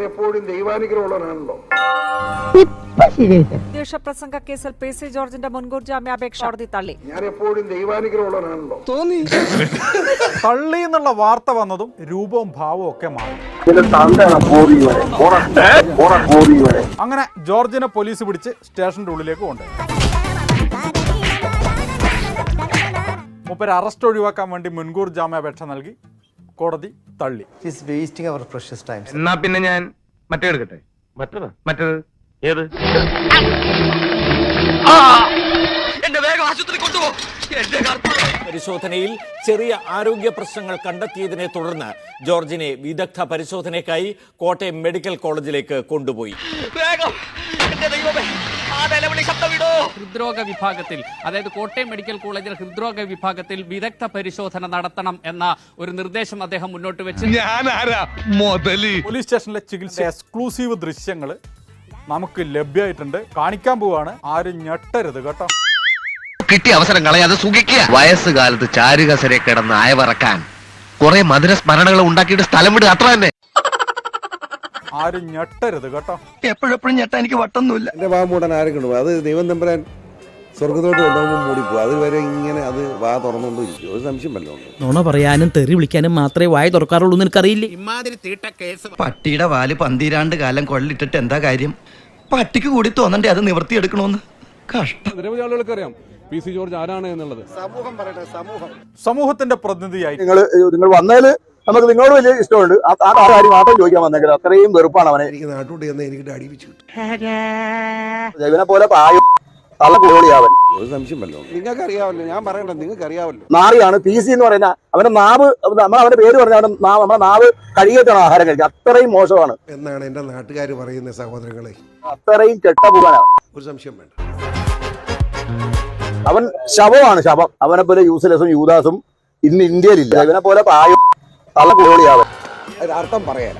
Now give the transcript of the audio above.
ഞാൻ എപ്പോഴും ദൈവാനുഗ്രഹമുള്ളവനാണല്ലോ ദേശപ്രസംഗ പ്രസംഗ കേസിൽ പി സി ജോർജിന്റെ മുൻകൂർ ജാമ്യാപേക്ഷ കോടതി തള്ളി. ഞാൻ എപ്പോഴും ദൈവാനുഗ്രഹമുള്ളവനാണല്ലോ തള്ളി എന്നുള്ള വാർത്ത വന്നതും രൂപവും ഭാവവും ഒക്കെ മാറി. അങ്ങനെ ജോർജിനെ പോലീസ് പിടിച്ച് സ്റ്റേഷന്റെ ഉള്ളിലേക്ക് കൊണ്ടുപോയി. മുപ്പര് അറസ്റ്റ് ഒഴിവാക്കാൻ വേണ്ടി മുൻകൂർ ജാമ്യാപേക്ഷ നൽകി. കോടതി തള്ളി. He's wasting our precious time. എന്നാ പിന്നെ ഞാൻ മറ്റേ എടുക്കട്ടെ? മറ്റേത്? മറ്റേത്? ഏത്? പരിശോധനയിൽ ചെറിയ ആരോഗ്യ പ്രശ്നങ്ങൾ കണ്ടെത്തിയതിനെ തുടർന്ന് ജോർജിനെ വിദഗ്ധ പരിശോധനയ്ക്കായി കോട്ടയം മെഡിക്കൽ കോളേജിലേക്ക് കൊണ്ടുപോയി. ഹൃദ്രോഗ വിഭാഗത്തിൽ അതായത് കോട്ടയം മെഡിക്കൽ കോളേജിൽ ഹൃദ്രോഗ വിഭാഗത്തിൽ വിദഗ്ധ പരിശോധന നടത്തണം എന്ന ഒരു നിർദ്ദേശം അദ്ദേഹം മുന്നോട്ട് വെച്ച്. ഞാനാരാ? മുതൽ. പോലീസ് സ്റ്റേഷനിലെ ചികിത്സ എക്സ്ക്ലൂസീവ് ദൃശ്യങ്ങൾ നമുക്ക് ലഭ്യമായിട്ടുണ്ട്. കാണിക്കാൻ പോവാണ്. ആരും ഞെട്ടരുത് കേട്ടോ. കിട്ടിയ അവസരം കളയാതെ സുഖിക്കുക വയസ്സുകാലത്ത് ചാരുകസരെ കിടന്ന് അയവറക്കാൻ കുറെ മധുര സ്മരണകൾ ഉണ്ടാക്കിയിട്ട് സ്ഥലം വിടുക. അത്ര തന്നെ. ആരും ഞെട്ടരുത് കേട്ടോ. എപ്പോഴെപ്പോഴും ഞെട്ടാ എനിക്ക് വട്ടൊന്നുമില്ല. എന്റെ വാ മൂടാൻ ആരും കണ്ടു അത് ദൈവം തമ്പുരാൻ സ്വർഗത്തോട്ട് കൊണ്ടുപോകുമ്പോൾ മൂടിപ്പോകും അതുവരെ ഇങ്ങനെ അത് വാ തുറന്നുകൊണ്ടിരിക്കും ഒരു സംശയം വല്ലതും നുണ പറയാനും തെറി വിളിക്കാനും മാത്രമേ വായ തുറക്കാറുള്ളൂ എന്ന് എനിക്കറിയില്ലേ? പട്ടിയുടെ വാൽ പന്തിരാണ്ട് കാലം കൊള്ളിട്ടിട്ട് എന്താ കാര്യം? പട്ടിക്ക് കൂടി തോന്നണ്ടേ അത് നിവർത്തിയെടുക്കണോന്ന് കഷ്ടം. നിരവധി ആളുകൾക്ക് അറിയാം പി സി ജോർജ് ആരാണ് എന്നുള്ളത്. സമൂഹം പറയട്ടെ സമൂഹം. സമൂഹത്തിന്റെ പ്രതിനിധിയായി നിങ്ങൾ നിങ്ങൾ വന്നതിൽ നമുക്ക് നിങ്ങളോട് വലിയ ഇഷ്ടമുണ്ട്. ആ കാര്യം മാത്രം ചോദിക്കാൻ വന്നേക്കത് അത്രയും വെറുപ്പാണ് അവനെ. എനിക്ക് നാട്ടോട്ട് ചെന്ന് എനിക്ക് അടിപ്പിച്ചു ജൈവനെ പോലെ പായും തള്ള കോളിയാവൻ ഒരു സംശയം വല്ലതും നിങ്ങൾക്ക് അറിയാമല്ലോ ഞാൻ പറയണ്ട നിങ്ങൾക്ക് അറിയാമല്ലോ നാറിയാണ് പി സി എന്ന് പറയുന്ന അവന്റെ നാവ് നമ്മൾ അവന്റെ പേര് പറഞ്ഞ അവന്റെ നാവ് നമ്മുടെ നാവ് കഴുകിയിട്ടാണ് ആഹാരം കഴിക്കുക അത്രയും മോശമാണ്. എന്നാണ് എന്റെ നാട്ടുകാർ പറയുന്ന സഹോദരങ്ങളെ. അത്രയും കെട്ട പോകാനാണ് ഒരു സംശയം വേണ്ട. അവൻ ശവമാണ് ശവം. അവനെ പോലെ യൂസ്ലെസും യൂദാസും ഇന്ന് ഇന്ത്യയിലില്ല. ഇവനെ പോലെ പായും തള്ള കോളിയാവൻ അർത്ഥം പറയാല.